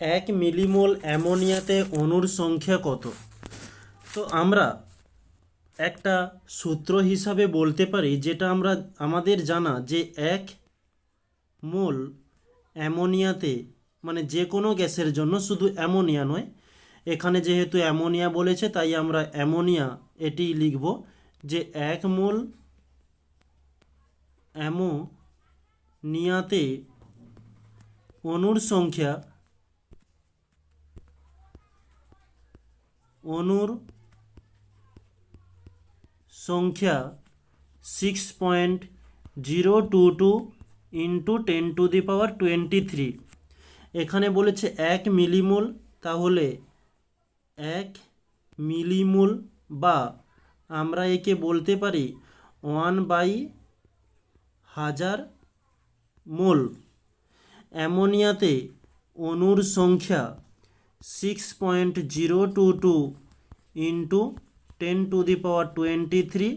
এক মিলিমোল অ্যামোনিয়াতে অণুর সংখ্যা কত? তো আমরা একটা সূত্র হিসাবে বলতে পারি যেটা আমরা, আমাদের জানা যে এক মোল অ্যামোনিয়াতে মানে যে কোনো গ্যাসের জন্য শুধু অ্যামোনিয়া নয়, এখানে যেহেতু অ্যামোনিয়া বলেছে, তাই আমরা অ্যামোনিয়া এটি লিখব যে এক মোল অ্যামোনিয়াতে অণুর সংখ্যা অণুর সংখ্যা six point zero two two into ten to the power twenty three এখানে বলেছে এক মিলিমোল তাহলে এক মিলিমোল বা আমরা একে বলতে পারি ওয়ান বাই হাজার মোল। অ্যামোনিয়াতে অণুর সংখ্যা six point zero two two into ten to the power twenty three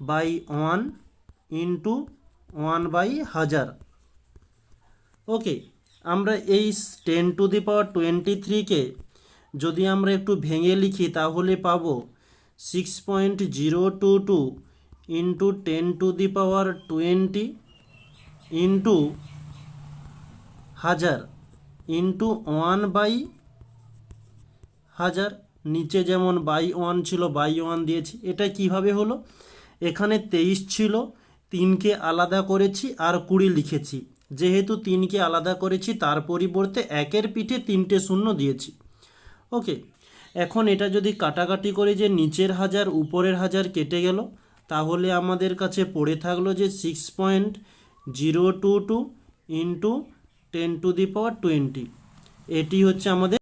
by one into one by হাজার ওকে আমরা এই ten to the power twenty থ্রিকে যদি আমরা একটু ভেঙে লিখি, তাহলে পাবো six point zero two two into ten to the power twenty into হাজার ইন্টু ওয়ান বাই হাজার, নিচে যেমন বাই ওয়ান ছিল, বাই ওয়ান দিয়েছি। এটা কীভাবে হলো? এখানে তেইশ ছিল, তিনকে আলাদা করেছি আর কুড়ি লিখেছি। যেহেতু তিনকে আলাদা করেছি, তার পরিবর্তে একের পিঠে তিনটে শূন্য দিয়েছি। ওকে, এখন এটা যদি কাটাকাটি করে যে নিচের হাজার, উপরের হাজার কেটে গেল, তাহলে আমাদের কাছে পড়ে থাকল যে six point zero two two into ten to the power twenty. এটি হচ্ছে আমাদের